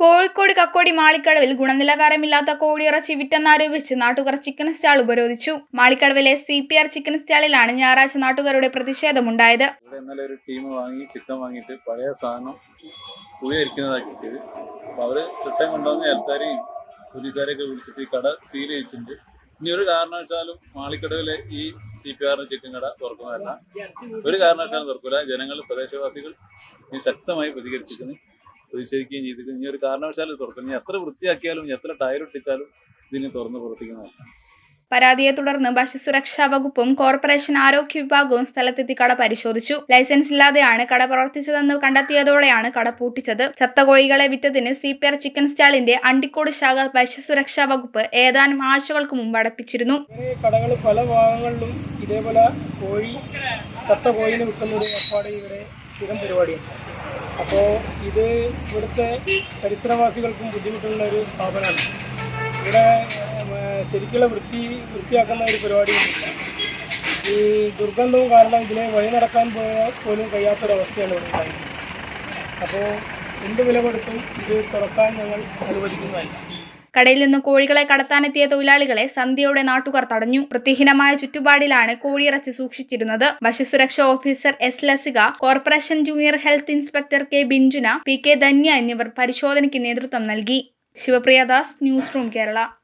കോഴിക്കോട് കക്കോടി മാളിക്കടവിൽ ഗുണനിലവാരമില്ലാത്ത കോഴിയിറച്ചി വിറ്റെന്നാരോപിച്ച് നാട്ടുകാർ chicken stall ഉപരോധിച്ചു. മാളിക്കടവിലെ സി പി ആർ ചിക്കൻ സ്റ്റാളിലാണ് ഞായറാഴ്ച നാട്ടുകാരുടെ പ്രതിഷേധമുണ്ടായത്. ടീം വാങ്ങി ചിക്കൻ സാധനം അവർ വിളിച്ചിട്ട് കട സീൽ ഇനി ഒരു കാരണവശാലും മാളിക്കടവിലെ ഈ സി പി ആറിന് ചിക്കൻ കട തുറക്കുന്നതല്ല. ഒരു കാരണവശാലും തുറക്കില്ല ജനങ്ങൾ പ്രദേശവാസികൾ ശക്തമായി പ്രതികരിച്ചിരിക്കുന്നു. പ്രതിഷേധിക്കുകയും ചെയ്തിരിക്കുന്നു. ഇനി ഒരു കാരണവശാലും തുറക്കില്ല ഇനി എത്ര വൃത്തിയാക്കിയാലും എത്ര ടയർ ഇട്ടിച്ചാലും ഇതിന് തുറന്ന് പ്രവർത്തിക്കുന്നതല്ല. പരാതിയെ തുടർന്ന് ഭക്ഷ്യസുരക്ഷാ വകുപ്പും കോർപ്പറേഷൻ ആരോഗ്യ വിഭാഗവും സ്ഥലത്തെത്തി കട പരിശോധിച്ചു. ലൈസൻസ് ഇല്ലാതെയാണ് കട പ്രവർത്തിച്ചതെന്ന് കണ്ടെത്തിയതോടെയാണ് കട പൂട്ടിച്ചത്. ചത്ത വിറ്റതിന് സി പി ആർ ചിക്കൻ സ്റ്റാളിന്റെ അണ്ടിക്കോട് ശാഖ ഭക്ഷ്യസുരക്ഷാ വകുപ്പ് ഏതാനും ആഴ്ചകൾക്ക് മുമ്പ് അടപ്പിച്ചിരുന്നു. കടകൾ പല ഭാഗങ്ങളിലും ഇതേപോലെ കോഴി ചത്ത കോഴിനെ വിൽക്കുന്ന ഒരു ഏർപ്പാട് ഇവിടെ സ്ഥിരം പരിപാടിയാണ്. അപ്പോൾ ഇത് ഇവിടുത്തെ പരിസരവാസികൾക്കും ബുദ്ധിമുട്ടുള്ള ഒരു സ്ഥാപനമാണ്. ഇവിടെ ശരിക്കുള്ള വൃത്തി വൃത്തിയാക്കുന്ന ഒരു പരിപാടി ഈ ദുർഗന്ധവും കാരണം ഇതിനെ വഴി നടക്കാൻ പോലും കഴിയാത്തൊരവസ്ഥയാണ് ഇവിടെ ഉണ്ടായിരുന്നത് അപ്പോൾ എന്ത് വില കൊടുത്തും ഇത് തുറക്കാൻ ഞങ്ങൾ അനുവദിക്കുന്നതല്ല. കടയിൽ നിന്ന് കോഴികളെ കടത്താനെത്തിയ തൊഴിലാളികളെ സന്ധ്യയോടെ നാട്ടുകാർ തടഞ്ഞു. വൃത്തിഹീനമായ ചുറ്റുപാടിലാണ് കോഴിയിറച്ചി സൂക്ഷിച്ചിരുന്നത്. ഭക്ഷ്യസുരക്ഷാ officer S Lasika corporation junior health inspector K Binchuna P K Dhanya എന്നിവർ പരിശോധനയ്ക്ക് നേതൃത്വം നൽകി. Shivapriyadas news room Kerala.